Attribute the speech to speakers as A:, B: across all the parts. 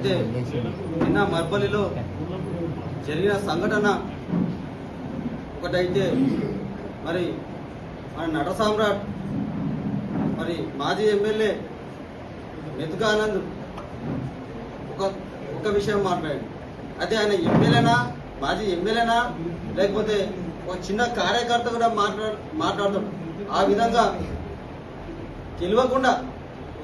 A: అయితే నిన్న మర్పల్లిలో జరిగిన సంఘటన ఒకటైతే మరి మన నట సామ్రాట్ మరి మాజీ ఎమ్మెల్యే మెతుకానంద్ ఒక ఒక విషయం మాట్లాడాడు. అయితే ఆయన ఎమ్మెల్యేనా మాజీ ఎమ్మెల్యేనా లేకపోతే ఒక చిన్న కార్యకర్త కూడా మాట్లాడు మాట్లాడతాడు. ఆ విధంగా తెలియకుండా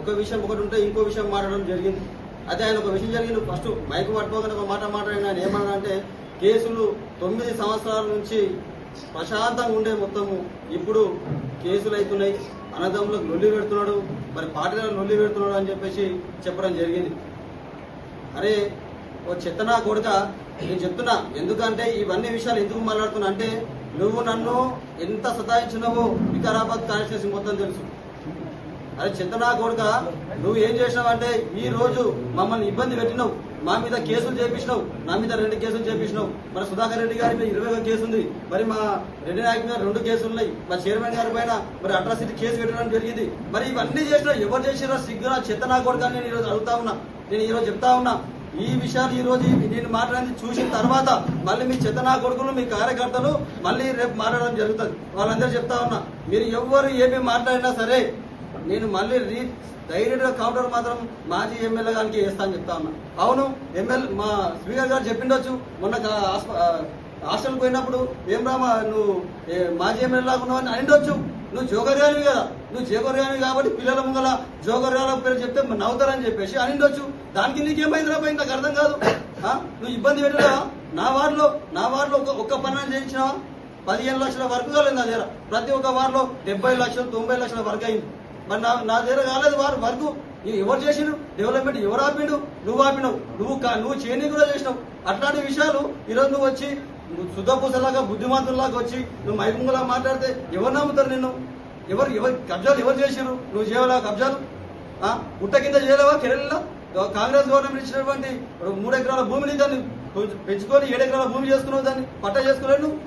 A: ఒక విషయం ఒకటి ఉంటే ఇంకో విషయం మాట్లాడడం జరిగింది. అయితే ఆయన ఒక విషయం జరిగింది. ఫస్ట్ మైకు పట్టుకోకుండా ఒక మాట మాట్లాడిన ఆయన ఏమన్నా అంటే కేసులు తొమ్మిది సంవత్సరాల నుంచి ప్రశాంతంగా ఉండే మొత్తము. ఇప్పుడు కేసులు అవుతున్నాయి. అన్నదమ్ములకు లొల్లి పెడుతున్నాడు. మరి పార్టీలకు లొల్లి పెడుతున్నాడు అని చెప్పేసి చెప్పడం జరిగింది. అరే ఓ చెత్తనా కొడుక నేను చెప్తున్నా. ఎందుకంటే ఇవన్నీ విషయాలు ఎందుకు మాట్లాడుతున్నా అంటే నువ్వు నన్ను ఎంత సతాయించినావో వికారాబాద్ కాన్స్టిట్యూన్సీ మొత్తం తెలుసు. అరే చెత్తనా కొడుక నువ్వు ఏం చేసినావంటే ఈ రోజు మమ్మల్ని ఇబ్బంది పెట్టినావు. మా మీద కేసులు చేపించినావు నా మీద రెండు కేసులు చేపించినావు మరి సుధాకర్ రెడ్డి గారి మీద ఇరవై ఒక కేసు ఉంది. మరి మా రెడ్డి నాయక్ మీద రెండు కేసులు ఉన్నాయి. మా చైర్మన్ గారి పైన మరి అట్రాసిటీ కేసు పెట్టడం జరిగింది. మరి ఇవన్నీ చేసినా ఎవరు చేసినా సిగ్గురా చెత్తనా కొడుక అని నేను ఈరోజు అడుగుతా ఉన్నా. నేను ఈరోజు చెప్తా ఉన్నా. ఈ విషయాలు ఈ రోజు నేను మాట్లాడింది చూసిన తర్వాత మళ్ళీ మీ చెత్తనా కొడుకులు మీ కార్యకర్తలు మళ్ళీ రేపు మాట్లాడడం జరుగుతుంది. వాళ్ళందరూ చెప్తా ఉన్నా. మీరు ఎవరు ఏమి మాట్లాడినా సరే నేను మళ్ళీ రీ ధైర్యంగా కౌంటర్ మాత్రం మాజీ ఎమ్మెల్యే గారికి వేస్తా అని చెప్తా ఉన్నా. అవును ఎమ్మెల్యే మా స్పీకర్ గారు చెప్పిండొచ్చు. మొన్న హాస్టల్కి పోయినప్పుడు ఏం రామా నువ్వు మాజీ ఎమ్మెల్యే లాగా ఉన్నావు అని అనిండొచ్చు. నువ్వు జోగర్యానివి కదా. నువ్వు జోగర్యానివి కాబట్టి పిల్లల ముంగల జోగర్యాల పేరు చెప్తే నవ్వుతారని చెప్పేసి అనిండొచ్చు. దానికి నీకేమైంది రా నాకు అర్థం కాదు. నువ్వు ఇబ్బంది పెట్టినావా నా వార్డులో నా వార్డులో ఒక ఒక్క పని చేయించినావా? పదిహేను లక్షల వరకు కాలేదు నా దగ్గర. ప్రతి ఒక్క వార్డులో డెబ్బై లక్షలు తొంభై లక్షల వరకు అయింది. మరి నా నా దగ్గర కాలేదు వారు. వర్క్ ఎవరు చేసిండు? డెవలప్మెంట్ ఎవరు ఆపిండు? నువ్వు ఆపినావు. నువ్వు నువ్వు చేయని కూడా చేసినావు. అట్లాంటి విషయాలు ఈరోజు నువ్వు వచ్చి శుద్ధపూసలాగా బుద్ధిమంతుల్లాగా వచ్చి నువ్వు మైకుంగులా మాట్లాడితే ఎవరు నమ్ముతారు నిన్ను? ఎవరు ఎవరు కబ్జాలు ఎవరు చేసిరు నువ్వు చేయలేవా కబ్జాలు? గుట్ట కింద చేయలేవా కేరళలో? కాంగ్రెస్ గవర్నమెంట్ ఇచ్చినటువంటి మూడు ఎకరాల భూమిని దాన్ని పెంచుకొని ఏడు ఎకరాల భూమి చేసుకున్నావు దాన్ని పట్ట చేసుకోలేదు నువ్వు?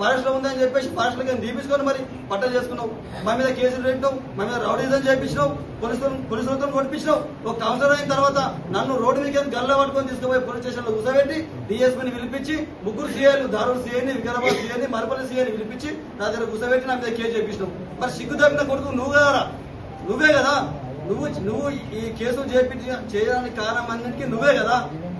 A: ఫారెస్ట్లో ఉందని చెప్పేసి ఫారెస్ట్లో దీపించుకొని మరి పట్టలు చేసుకున్నావు. మా మీద కేసులు పెట్టినావు మా మీద రౌడీజం చేయించినావు పోలీసులు పోలీసులతో కొట్టించినావు. ఒక కౌన్సిలర్ అయిన తర్వాత నన్ను రోడ్డు మీద గల్ల పట్టుకొని తీసుకుపోయి పోలీస్ స్టేషన్లో కూర్చోబెట్టి డిఎస్పీని పిలిపించి ముగ్గురు సీఐలు దారుడు సీఐని వికారాబాద్ సీఐని మరపల్లి సీఐని పిలిపించి నా దగ్గర కూర్చోబెట్టి నా మీద కేసు చేపించినావు. మరి సిగ్గు తప్పిన కొడుకు నువ్వు కదా నువ్వే కదా? నువ్వు నువ్వు ఈ కేసు చేపించి చేయడానికి కారణం అన్నింటికి నువ్వే కదా?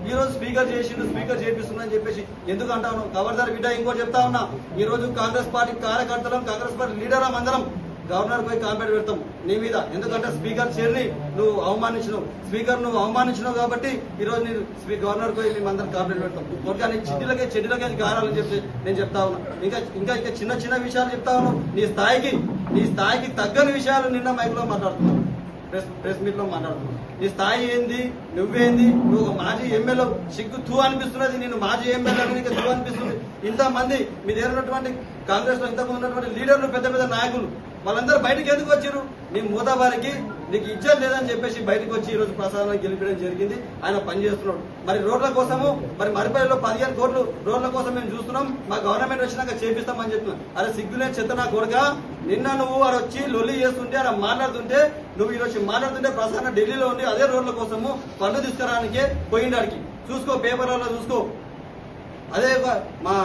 A: ఈ రోజు స్పీకర్ చేసిండు స్పీకర్ చేపిస్తున్నా అని చెప్పేసి ఎందుకు అంటాను గవర్నర్ బిడ్డ ఇంకో చెప్తా ఉన్నా. ఈ రోజు కాంగ్రెస్ పార్టీ కార్యకర్తలం కాంగ్రెస్ పార్టీ లీడర్ అందరం గవర్నర్ పోయి కాంప్లైంట్ పెడతాం. నీ మీద. ఎందుకంటే స్పీకర్ చైర్ని నువ్వు అవమానించినావు. స్పీకర్ నువ్వు అవమానించినావు కాబట్టి ఈ రోజు నేను గవర్నర్ పోయి మేమందరం కాంప్లైంట్ పెడతాం. కొడుకు చెడ్డలకే చెడ్డలకే గారాలని చెప్పి నేను చెప్తా ఉన్నా. ఇంకా ఇంకా ఇంకా చిన్న చిన్న విషయాలు చెప్తా ఉన్నావు నీ స్థాయికి నీ స్థాయికి తగ్గని విషయాలు నిన్న మైక్లో మాట్లాడుతున్నావు ప్రెస్ ప్రెస్ మీట్లో మాట్లాడుతున్నావు నీ స్థాయి ఏంది? నువ్వేంది? నువ్వు ఒక మాజీ ఎమ్మెల్యే సిగ్గు తూ అనిపిస్తున్నది. నేను మాజీ ఎమ్మెల్యే నీకు తూ అనిపిస్తుంది. ఇంతమంది మీ దగ్గర ఉన్నటువంటి కాంగ్రెస్లో ఇంతకు ఉన్నటువంటి లీడర్లు పెద్ద పెద్ద నాయకులు వాళ్ళందరూ బయటకు ఎందుకు వచ్చారు నీ మూతబారికి నీకు ఇచ్చారు లేదని చెప్పేసి బయటకు వచ్చి ఈ రోజు ప్రసాదం గెలిపడం జరిగింది. ఆయన పనిచేస్తున్నాడు. మరి రోడ్ల కోసము మరి మరిపల్లిలో పదిహేను కోట్లు రోడ్ల కోసం మేము చూస్తున్నాం. మా గవర్నమెంట్ వచ్చినాక చేపిస్తామని చెప్తున్నాం. అరే సిగ్గులే చెత్త నా కొడుక? నిన్న నువ్వు వాడు వచ్చి లొల్లి చేస్తుంటే అలా మాట్లాడుతుంటే నువ్వు ఈరోజు మాట్లాడుతుంటే ప్రసాద్ ఢిల్లీలో ఉండి అదే రోడ్ల కోసము పనులు తీసుకురానికే పోయిండాడికి చూసుకో పేపర్లలో చూసుకో. అదే మా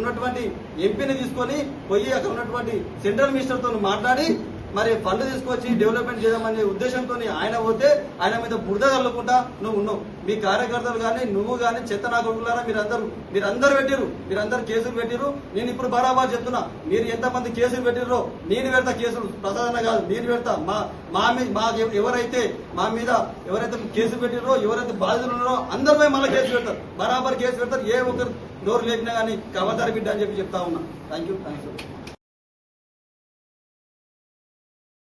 A: ఉన్నటువంటి ఎంపీని తీసుకొని పోయి అక్కడ ఉన్నటువంటి సెంట్రల్ మినిస్టర్తో మాట్లాడి మరి ఫండ్ తీసుకొచ్చి డెవలప్మెంట్ చేద్దామనే ఉద్దేశంతో ఆయన పోతే ఆయన మీద బురద కలుపుకుంటా నువ్వు ఉన్నావు. మీ కార్యకర్తలు కానీ నువ్వు కానీ చెత్త నా కొడుకులారా మీరందరూ. మీరందరూ పెట్టిరు మీరందరూ కేసులు పెట్టిరు నేను ఇప్పుడు బరాబర్ చెప్తున్నా. మీరు ఎంతమంది కేసులు పెట్టిర్రో నేను పెడతా కేసులు. ప్రసాదన కాదు నేను పెడతా. మా మా మీద మా ఎవరైతే మా మీద ఎవరైతే కేసులు పెట్టిర్రో ఎవరైతే బాధితులు ఉన్నారో అందరిపై మళ్ళీ కేసు పెడతారు. బరాబర్ కేసు పెడతారు. ఏ ఒక్కరు డోర్ లేపినా కానీ కవతారి బిడ్డ అని చెప్పి చెప్తా ఉన్నా. Thank you thank you